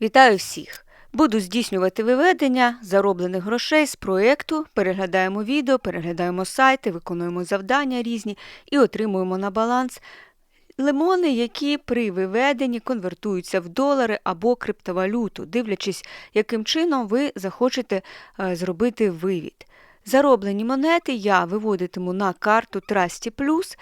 Вітаю всіх! Буду здійснювати виведення зароблених грошей з проєкту, переглядаємо відео, переглядаємо сайти, виконуємо завдання різні і отримуємо на баланс лимони, які при виведенні конвертуються в долари або криптовалюту, дивлячись, яким чином ви захочете е, зробити вивід. Зароблені монети я виводитиму на карту Trusty Plus.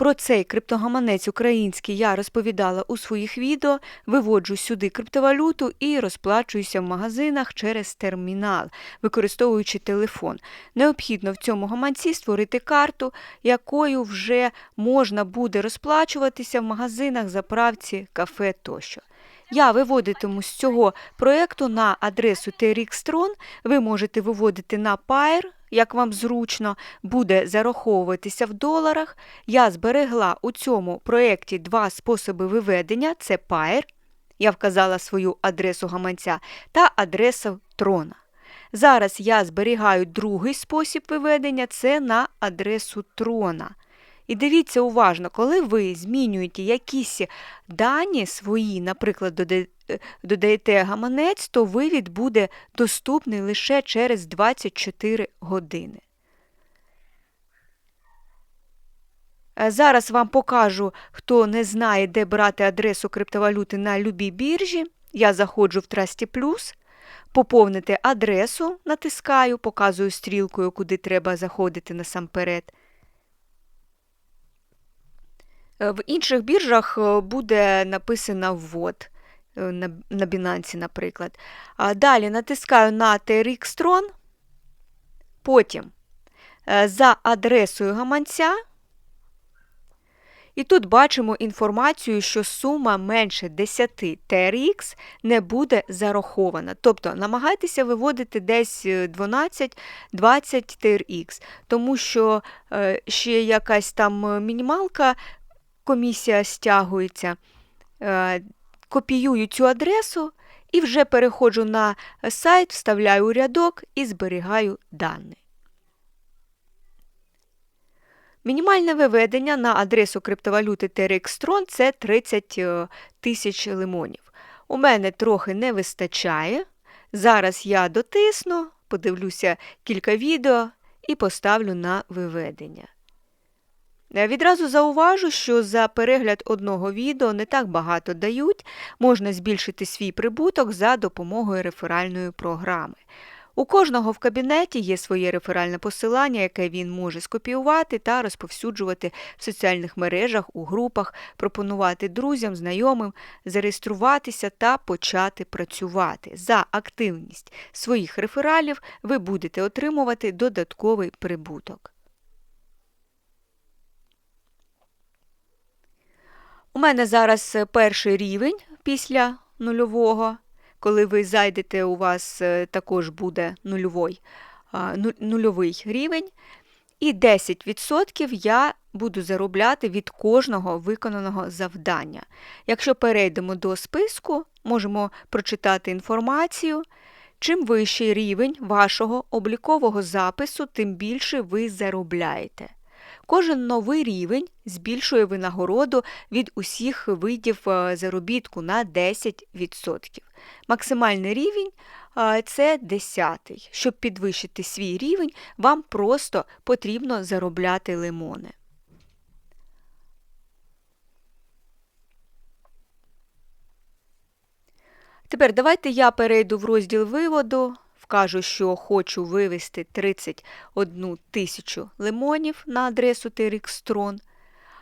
Про цей криптогаманець український я розповідала у своїх відео, виводжу сюди криптовалюту і розплачуюся в магазинах через термінал, використовуючи телефон. Необхідно в цьому гаманці створити карту, якою вже можна буде розплачуватися в магазинах, заправці, кафе тощо. Я виводитиму з цього проєкту на адресу TRX-Tron, ви можете виводити на Pair, як вам зручно, буде зараховуватися в доларах. Я зберегла у цьому проєкті два способи виведення: це Pair, я вказала свою адресу гаманця, та адреса трона. Зараз я зберігаю другий спосіб виведення це на адресу трона. І дивіться уважно, коли ви змінюєте якісь дані свої, наприклад, додаєте гаманець, то вивід буде доступний лише через 24 години. Зараз вам покажу, хто не знає, де брати адресу криптовалюти на любій біржі. Я заходжу в Trusty Plus, поповнити адресу, натискаю, показую стрілкою, куди треба заходити насамперед. В інших біржах е, буде написано ввод е, на Binance, наприклад. Далі натискаю на TRX Tron, потім за адресою гаманця. І тут бачимо інформацію, що сума менше 10 TRX не буде зарахована. Тобто намагайтеся виводити десь 12-20 TRX, тому що ще якась там мінімалка комісія стягується, е, копіюю цю адресу і вже переходжу на сайт, вставляю рядок і зберігаю дані. Мінімальне виведення на адресу криптовалюти TRX-Tron – це 30 е, тисяч лимонів. У мене трохи не вистачає. Зараз я дотисну, подивлюся кілька відео і поставлю на виведення. Е, відразу зауважу, що за перегляд одного відео не так багато дають, можна збільшити свій прибуток за допомогою реферальної програми. У кожного в кабінеті є своє реферальне посилання, яке він може скопіювати та розповсюджувати в соціальних мережах, у групах, пропонувати друзям, знайомим, зареєструватися та почати працювати. За активність своїх рефералів ви будете отримувати додатковий прибуток. У мене зараз е, перший рівень після нульового. Коли ви зайдете, у вас е, також буде нульовий, нульовий рівень. І 10% я буду заробляти від кожного виконаного завдання. Якщо перейдемо до списку, можемо прочитати інформацію. Чим вищий рівень вашого облікового запису, тим більше ви заробляєте. Кожен новий рівень збільшує винагороду від усіх видів е, заробітку на 10%. Максимальний рівень це 10. Щоб підвищити свій рівень, вам просто потрібно заробляти лимони. Тепер давайте я перейду в розділ виводу кажу, що хочу вивести 31 тисячу лимонів на адресу TRX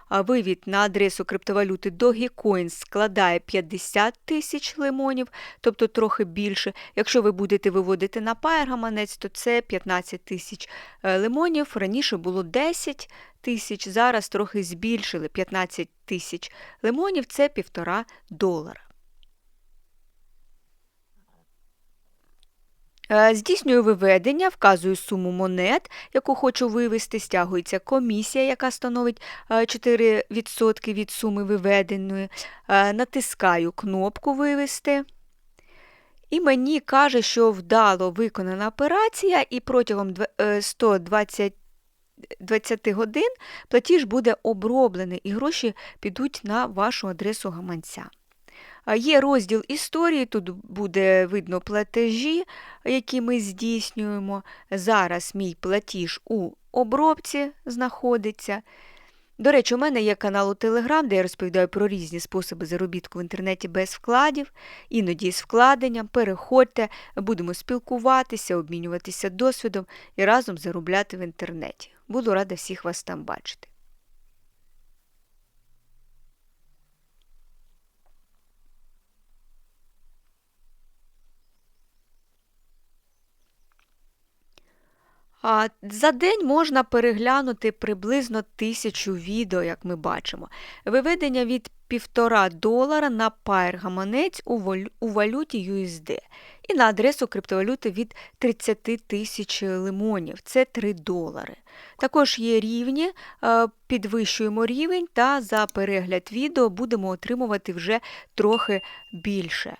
а вивід на адресу криптовалюти Dogecoin складає 50 тисяч лимонів, тобто трохи більше. Якщо ви будете виводити на гаманець, то це 15 тисяч е, лимонів. Раніше було 10 тисяч, зараз трохи збільшили 15 тисяч лимонів це 1,5 долара. Здійснюю виведення, вказую суму монет, яку хочу вивести, стягується комісія, яка становить 4% е, від суми виведеної. Е, натискаю кнопку Вивести. І мені каже, що вдало виконана операція, і протягом 120 20 годин платіж буде оброблений, і гроші підуть на вашу адресу гаманця. Є розділ історії, тут буде видно платежі, які ми здійснюємо. Зараз мій платіж у обробці знаходиться. До речі, у мене є канал у Телеграм, де я розповідаю про різні способи заробітку в інтернеті без вкладів, іноді з вкладенням. Переходьте, будемо спілкуватися, обмінюватися досвідом і разом заробляти в інтернеті. Буду рада всіх вас там бачити. За день можна переглянути приблизно тисячу відео, як ми бачимо. Виведення від 1,5 долара на Pair гаманець у валю- у валюті USD. І на адресу криптовалюти від 30 тисяч лимонів. Це 3 долари. Також є рівні, е, підвищуємо рівень та за перегляд відео будемо отримувати вже трохи більше.